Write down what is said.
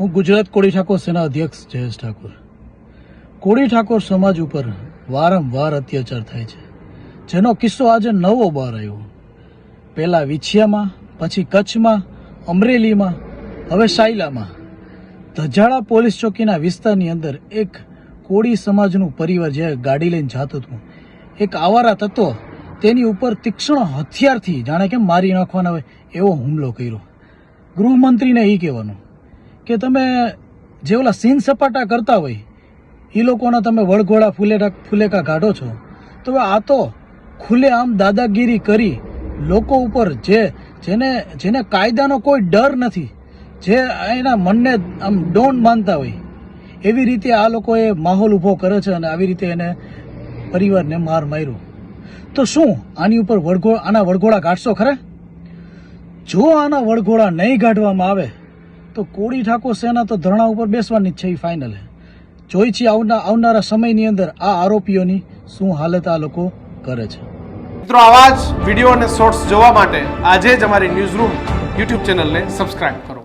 હું ગુજરાત કોળી ઠાકોર સેના અધ્યક્ષ જયેશ ઠાકોર. કોળી ઠાકોર સમાજ ઉપર વારંવાર અત્યાચાર થાય છે. જેનો કિસ્સો આજે નવો બહાર આવ્યો. પહેલા વિછિયામાં, પછી કચ્છમાં, અમરેલીમાં, હવે સાયલામાં. ધજાળા પોલીસ ચોકીના વિસ્તારની અંદર એક કોળી સમાજનું પરિવાર જે ગાડી લઈને જતું હતું. એક આવારા તત્વો તેની ઉપર તીક્ષ્ણ હથિયારથી, જાણે કે મારી નાખવાના હોય એવો હુમલો કર્યો. ગૃહમંત્રીને એ કહેવાનું. કે તમે જે ઓલા સીન સપાટા કરતા હોય એ લોકોના તમે વળઘોળા ફૂલેટા ફૂલેકા કાઢો છો. તો આ તો ખુલ્લે આમ દાદાગીરી કરી લોકો ઉપર જે જેને જેને કાયદાનો કોઈ ડર નથી, જે એના મનને આમ ડોન્ટ માનતા હોય, એવી રીતે આ લોકોએ માહોલ ઊભો કરે છે અને આવી રીતે એને પરિવારને માર માર્યો. તો શું આની ઉપર વળગો આના વળગોળા કાઢશો ખરા? જો આના વળઘોળા નહીં કાઢવામાં આવે તો કોળી ઠાકોર સેના તો ધરણા ઉપર બેસવાની જ છે એ ફાઇનલ જોઈ છીએ આવના આવનારા સમયની અંદર આ આરોપીઓની શું હાલત આ લોકો કરે છે. મિત્રો, આવા જ વીડિયો અને શોર્ટ્સ જોવા માટે આજે જ અમારી ન્યૂઝ રૂમ યુટ્યુબ ચેનલને સબસ્ક્રાઇબ કરો.